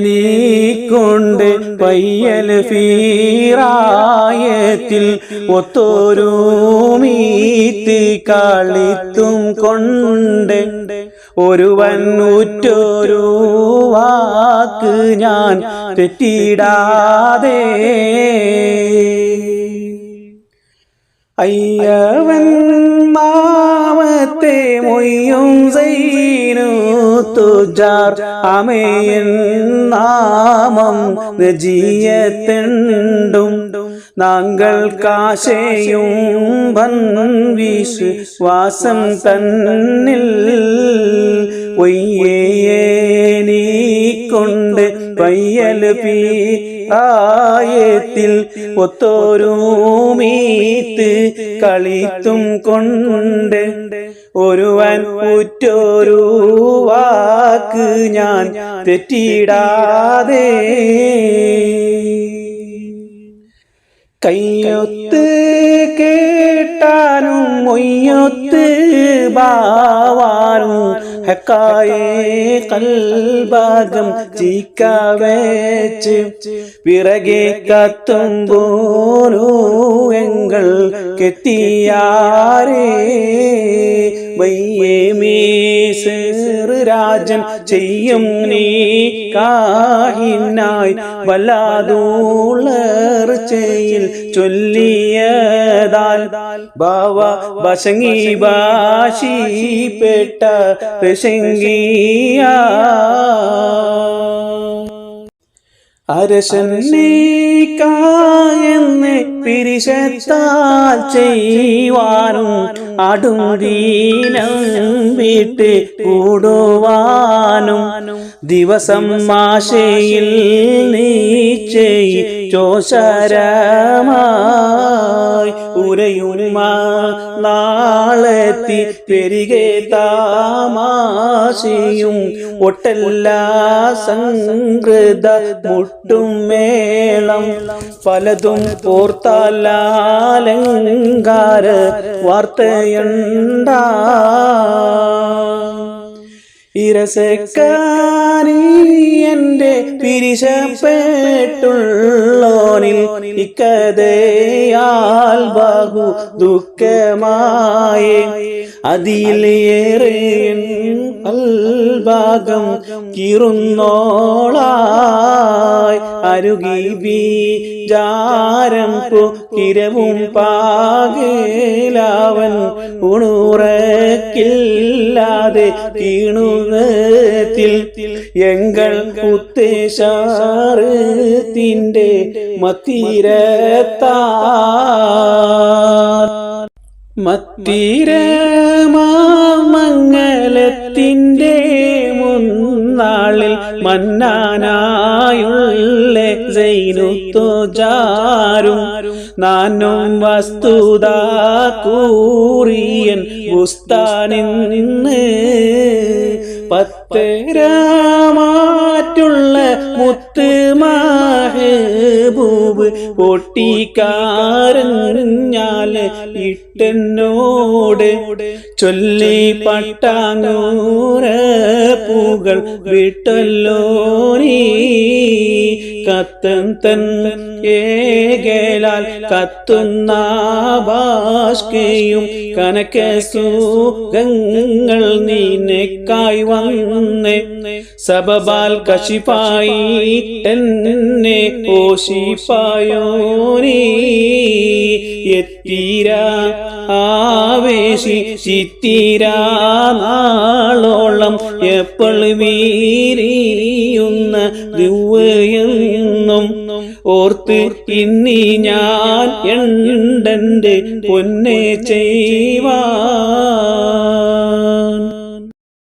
നീ കൊണ്ട് പയ്യൽ ഫീറായത്തിൽ ഒത്തൊരു മീത്തി കളിത്തും കൊണ്ട് ഒരുവൻ ഉറ്റൊരു വാക്ക് ഞാൻ തെറ്റിടാതെ. അയ്യവൻ മാമത്തെ മൊയ്യും സൈനു തുജാർ അമയൻ നാമം നജിയത്തുണ്ടും നാങ്കൾ കാശയും വിശ്വാസം തന്നിൽ ഒയ്യേ നീ കൊണ്ട് പയ്യൽ പീ ആയത്തിൽ ഒത്തോരൂമീത്ത് കളിത്തും കൊണ്ട് ഒരുവൻ ഉറ്റൊരു വാക്ക് ഞാൻ തെറ്റിടാതെ കയ്യൊത്ത് കേട്ടാനും മൊയ്യൊത്ത് ബാവാനും കൽഭാഗം ചീക്കവേച്ച് പിറകെ കത്തുമ്പോലൂ എങ്ങൾ കെത്തിയാരേ വയ്യേ മീസേർ രാജൻ ചെയ്യും നീ. കാഹിനായി വല്ലാതൂളർച്ചയിൽ ചൊല്ലിയതാൽ ബാവ ബശങ്ങി ബാഷിപ്പെട്ട പ്രസംഗിയ അരശന്നേക്കായെന്ന് പിരിശത്താൽ ചെയ്യുവാനും അടുംദീനം വിട്ട് കൂടുവാനും ദിവസം മാശയിൽ നീച്ചയി ചോശരമായി ഉരയുമ നാളെത്തി പെരികെ താമാശയും ഒട്ടല്ല സംകൃത മുട്ടും മേളം പലതും പോർത്താലാലങ്കാര വാർത്തയുണ്ടാ ഇരസക്കാരി എന്റെ പിരിശപ്പെട്ടുള്ളോനിൽ ഇക്കതയാൽ ബഹു ദുഃഖമായി. അതിലേറെ അൽഭാഗം കീറുന്നോളായി അരുകി ബീജാരം കിരവും പാകേലാവൻ ഉണുറക്കില്ലാതെ കീണുകത്തിൽ എങ്കൾ ഉത്തേശാറത്തിന്റെ മത്തിരത്താ മത്തിരമാമംഗലത്തിന്റെ മുന്നാളിൽ മന്നാനായുള്ള ജൈനുത്തുജാരും നാനും വസ്തുത കൂറിയൻ ബുസ്താനിൽ നിന്ന് പത്തരാമാറ്റുള്ള മുത്ത് മാഹബൂബ് പൊട്ടിക്കാരഞ്ഞാൽ ഇട്ടെന്നോട് ചൊല്ലി പട്ടാങ്ങൂര പൂകൾ വിട്ടല്ലോ കത്തൻ തൻ ഏകലാൽ കത്തുന്ന ഭാഷ്കയും കനക സുഖങ്ങൾ നീനെക്കായി വന്നേ. സബബാൽ കശിപ്പായി എന്നെ ഓശിപ്പായോനീ എത്തീര ആവേശി ചിത്തീരാ നാളോളം എപ്പോൾ വീരിയുന്ന ദിവയെന്നും ഓർത്ത് ഇന്നി ഞാൻ എണ്ടന്റെ പൊന്നെ ചെയ്വാ